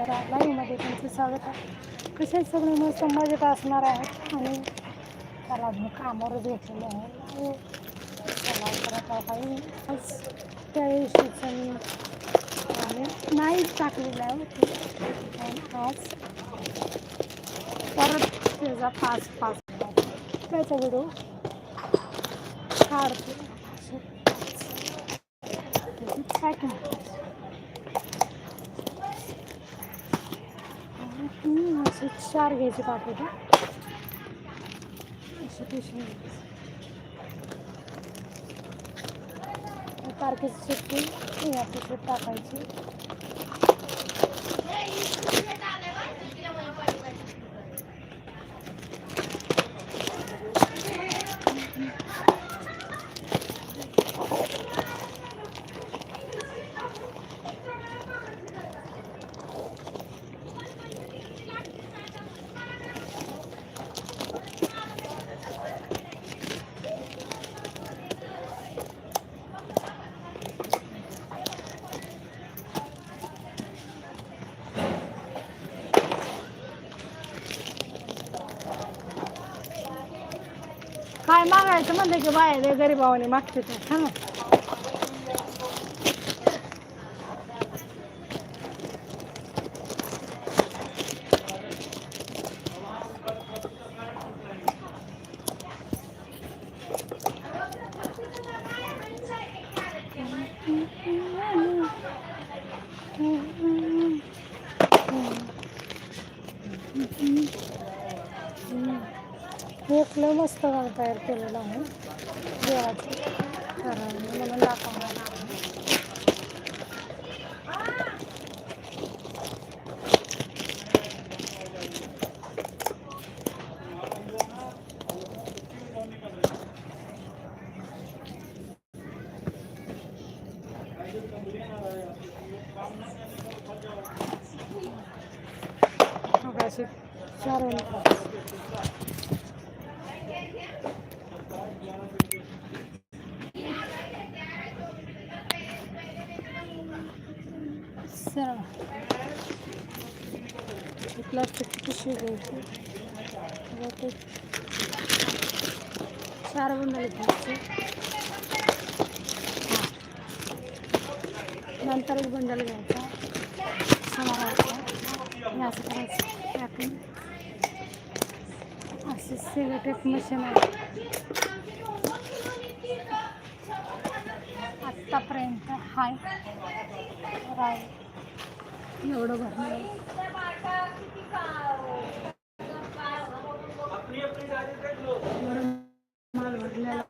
आपल्या लाईव्हमध्ये तुमचं स्वागत आहे. कसे सगळे मस्त मजेत असणार आहेत आणि त्याला मी कामावर भेटलेले आहे. त्याला करत काही आज त्या शिक्षण आणि नाही टाकलेलं आहे. ते आज परत त्याचा पाच पाच त्याचा व्हिडिओ काढतो. पॅकिंग पाच. त्याची packing. आणि असे चार घ्यायचे पाकिट असे पिशवी तारखेची चिठ्ठी या पिशवीत टाकायची काय की म्हणलं की बाहेर गरीबावाने मागते तर हा एक लय मस्त गाव तयार केलेलं आहे la सरळ ही प्लास्टिकची पिशवी घ्यायची. व ते चार बंडल घ्यायचे हा. नंतर एक बंडल घ्यायचा. समारायचा हे असं करायचं. पॅकिंग असे सिलेटेक मशीन आहे. आत्तापर्यंत हाय. राय एवढं भरलं. माल भरलेला.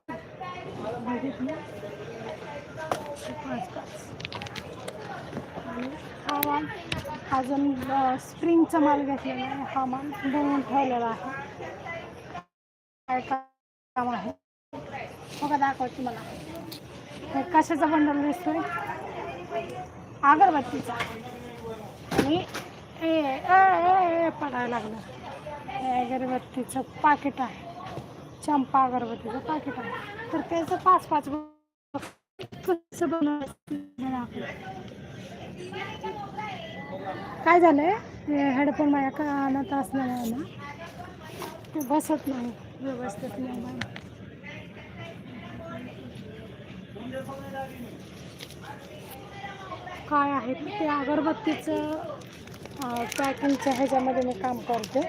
बघितलं. पाच पाच. आणि हा माल अजून स्प्रिंगचा माल घेतलेला आहे हा माल बनवून ठेवलेला आहे. काय काम आहे? बघा दाखवते मला हे कशाचा बंडल दिसतोय? अगरबत्तीचा. आणि ए ए, ए, ए, पडायला लागलं. हे अगरबत्तीचं पाकिट आहे. चंपा अगरबत्तीचं पाकिट आहे. तर त्याचं पाच पाच कसं बनवायचं. काय झालंय? हे हेडफोन माझ्या कानात असल्यामुळे ना. ते बसत नाही. व्यवस्थित नाही. काय आहे ते अगरबत्तीचं पॅकिंगच्या ह्याच्यामध्ये मी काम करते.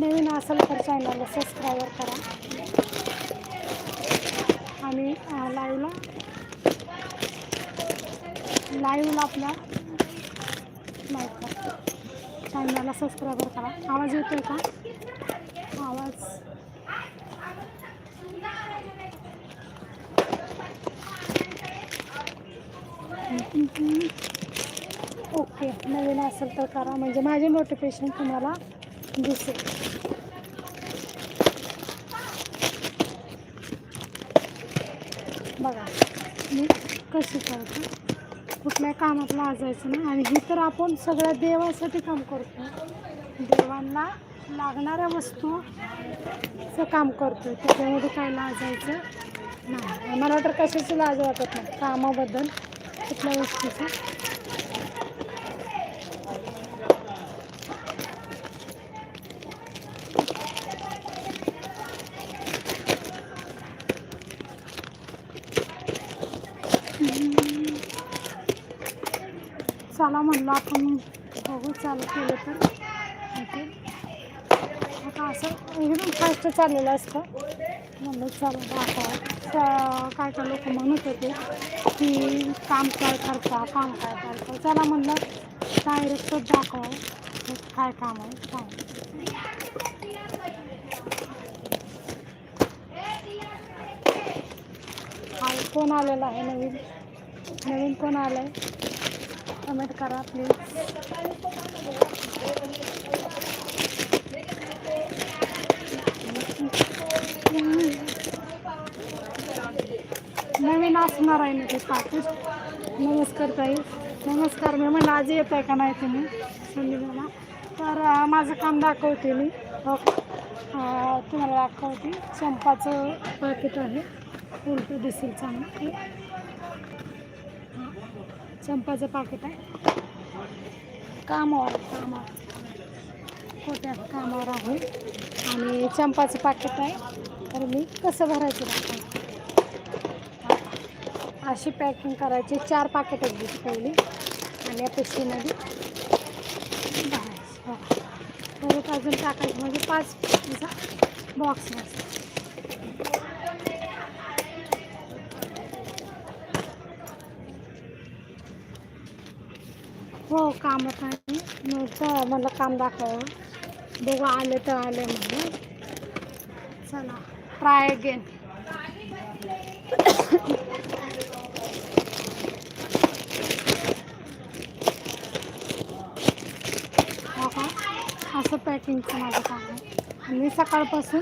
नवीन असेल तर चॅनलला सबस्क्राईबर करा. आणि लाईव्हला लाईव्हला आपल्या लाईक करा चॅनलला सबस्क्राईबर करा. आवाज येतोय का? आवाज. ओके नवीन असेल तर करा. म्हणजे माझे नोटिफिकेशन तुम्हाला दिसेल. बघा मी कशी करतो? कुठल्या कामात लाजायचं नाही. आणि ही तर आपण सगळ्या देवासाठी काम करतो देवांना लागणाऱ्या वस्तूचं काम करतो त्याच्यामध्ये काय लाजायचं नाही. मला तर कशाची लाज वाटत नाही? कामाबद्दल. कुठल्या वस्तूचा? चला म्हणलं आपण बघू चालू केलं तर. ठीक आहे आता असं एकदम फास्ट चाललेलं असतं. म्हणलं चला दाखवा काय काय लोक म्हणत होते की काम काय करता काम काय करता. चला म्हणलं डायरेक्टच दाखवा. काय काम आहे काय कोण आलेला आहे नवीन. नवीन कोण आलं आहे कमेंट करा प्लीज नवीन असणार आहे ना ते पाकिट नमस्कार ताई. नमस्कार मी म्हणलं आज येत आहे का नाही तुम्ही? संदीपाला तर माझं काम दाखवते मी. हो तुम्हाला दाखवते. चंपाचं पाकिट आहे. उलट दिसेल चांगलं. चंपाचं पाकिट आहे. कामावर कामावर. खोट्या कामावर आहे. आणि चंपाचं पाकिट आहे. तर मी कसं भरायचं दाखवते अशी पॅकिंग करायची. चार पाकिट घ्यायची पहिली. आणि या पिशवीमध्ये. भरायची हो. परत अजून टाकायचं म्हणजे पाच बॉक्स बस हो कामच आहे मग मला काम दाखवावं बघा आले तर आले म्हणजे चला. ट्राय अगेन हो का असं पॅकिंगचं माझं काम आहे. आणि मी सकाळपासून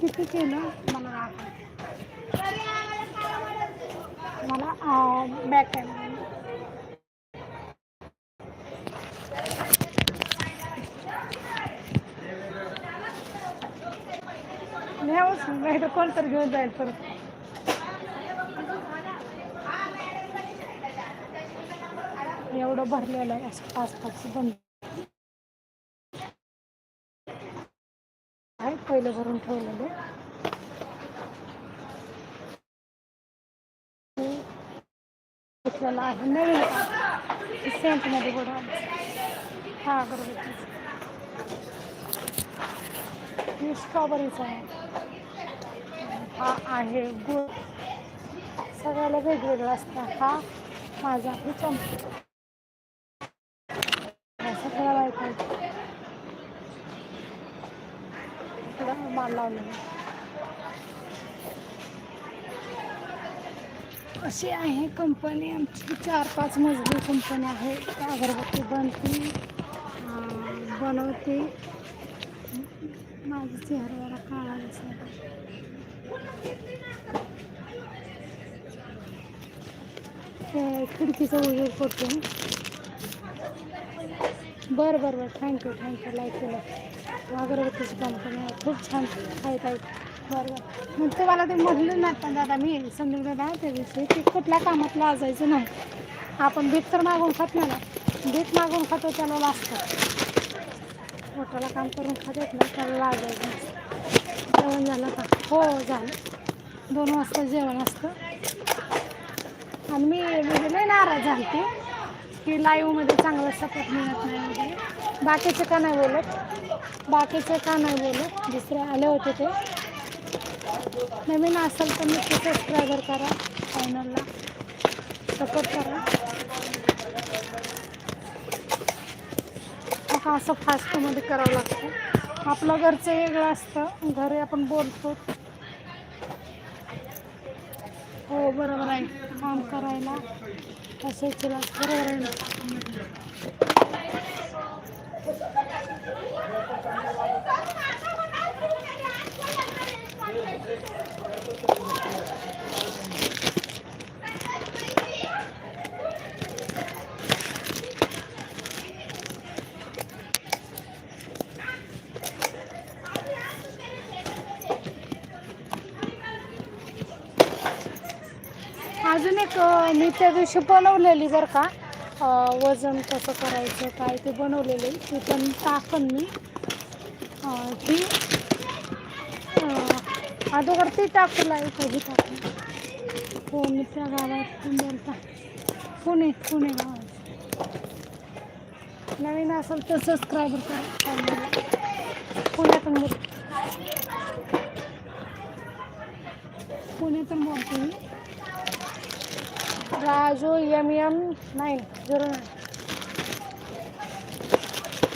किती केलं मला मला बॅक आहे नाही तर कोण तर घेऊन जाईल परत एवढं भरलेलं आहे असं पाच पाच बंद आहे पहिलं भरून ठेवलेलं. घेतलेलं आहे नवीन सेंटमध्ये बघा. हा बरोबर. स्ट्रॉबेरीचा आहे. हा आहे गुळ सगळ्याला वेगवेगळं असतं. हा माझा चमचा सगळ्या माल लावलेला. अशी आहे कंपनी. आमची चार पाच मजली कंपनी आहे. त्या अगरबत्ती बनती बनवते. माझा चेहरा काळा दिसला खिडकीचा उजेड करतो ना बरं बरं बरं. थँक्यू थँक्यू लाईक केलं. अगरबत्तीची कंपनी आहे. खूप छान आहेत आहेत. बरं बरं. मग तुम्हाला ते म्हटलं नाही पण दादा मी संदीप दादा त्या दिवशी की कुठल्या कामात लाजायचं नाही. आपण भीत तर मागून खात नाही ना. भीत मागून खातो त्याला लाजतं पोटाला काम करून खातात ना त्याला लाजायचं जेवण झालं का? हो झालं. दोन वाजता जेवण असतं. आणि मी म्हणजे नाही नाराज झालते की लाईव्हमध्ये चांगला सपोर्ट मिळत नाही वगैरे. बाकीचे का नाही बोलत? बाकीचे का नाही बोलत? दुसरे आले होते ते. नवीन असेल तर मी सबस्क्रायबर करा चॅनलला सपोर्ट करा. असं फास्टमध्ये करावं लागतं. आपलं घरचं वेगळं असतं. घरी आपण बोलतो हो बरोबर आहे. काम करायला असेच बरोबर आहे ना अजून एक त्या दिवशी बनवलेली बरं का. वजन कसं करायचं काय ते बनवलेली ती पण टाकन मी. ती अगोदर ती टाकूला कधी टाकून? कोणत्या गावात बोलता. पुणे पुणे गावात. नवीन असेल तर सबस्क्राईब करा. पुण्यातून बोल. पुण्यातून बोलते मी. Raju M M nine zero nine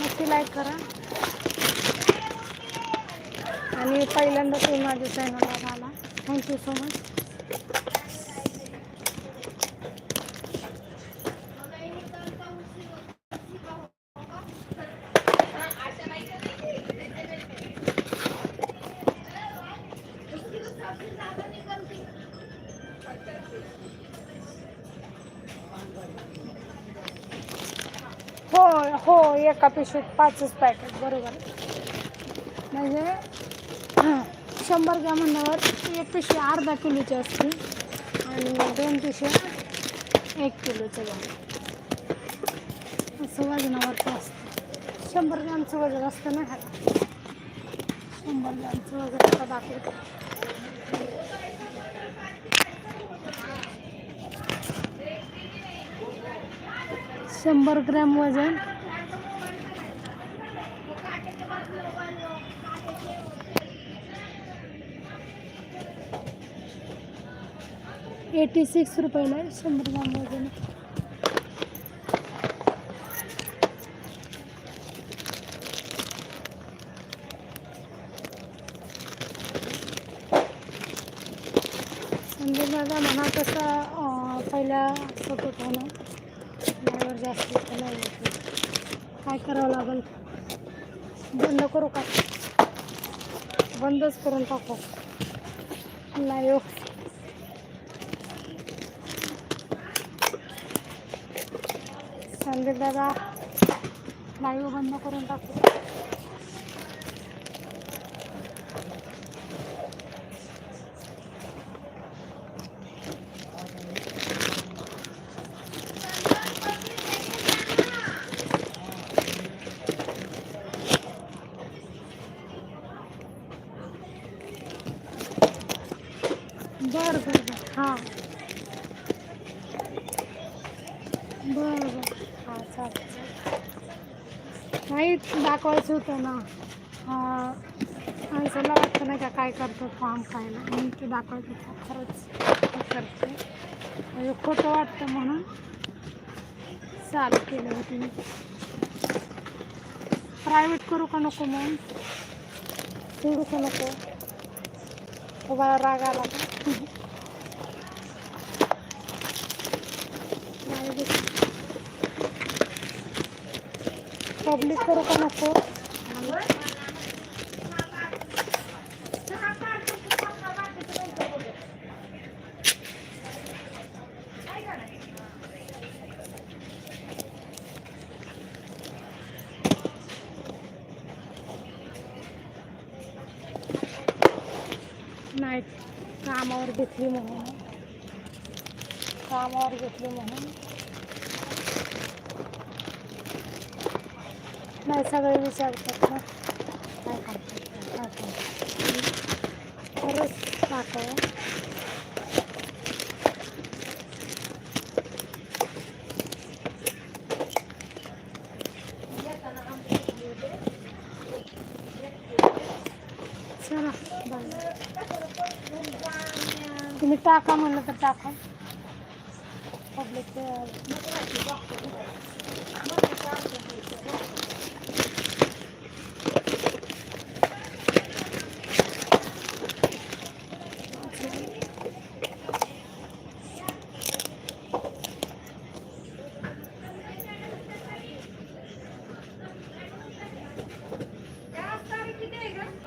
नक्की लाईक करा. आणि पहिल्यांदा तुम्ही माझ्या चॅनलला आला. थँक्यू सो मच हो हो एका पिशवीत पाचच पॅकेट बरोबर. म्हणजे शंभर ग्रॅम म्हणल्यावर एक पिशवी अर्धा किलोची असते आणि दोन पिशव्या एक किलोचं घ्या असं वजनावरचं असतं? शंभर ग्रॅमचं वजन असतं ना ह्याला. शंभर ग्रॅमचं वजन आता दाखवतो. शंभर ग्रॅम वजन. एटी सिक्स रुपयाला शंभर ग्रॅम वजन. संजय दादा म्हणा कसा पहिला पहिल्या सतत ड्रायव्हर जास्त नाही काय करावं लागेल? बंद करू का? बंदच करून टाकू. नाही हो. संदीप दादा लाईव्ह बंद करून टाकू बरं बरं बरं हां बरं बरं हां चालेल नाही दाखवायचं होतं ना. मला माणसाला वाटतं नाही का काय करतो फॉर्म काय नाही म्हणून ते दाखवायचं होतं खरंच करते. म्हणजे खोटं वाटतं म्हणून चालू केलं होतं मी. प्रायव्हेट करू का नको मग? सोडू का नको? तुम्हाला राग आला का? पब्लिक करू का नको नाही कामावर घेतली म्हणून कामावर घेतली म्हणून नाही सगळे विचारतात ना. काय काय खरंच दाखव तुम्ही टाका म्हणलं तर टाका. पब्लिक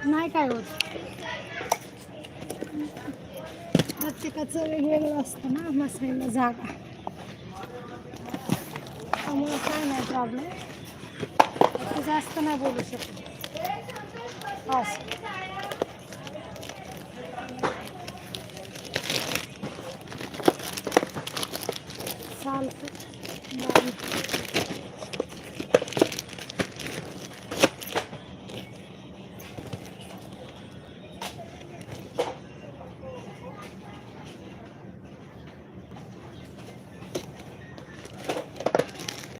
नाही काय होत प्रत्येकाचं वेगवेगळं असतं ना मसायला जागा. त्यामुळे काय नाही प्रॉब्लेम जास्त नाही बोलू शकत. असं. चालतं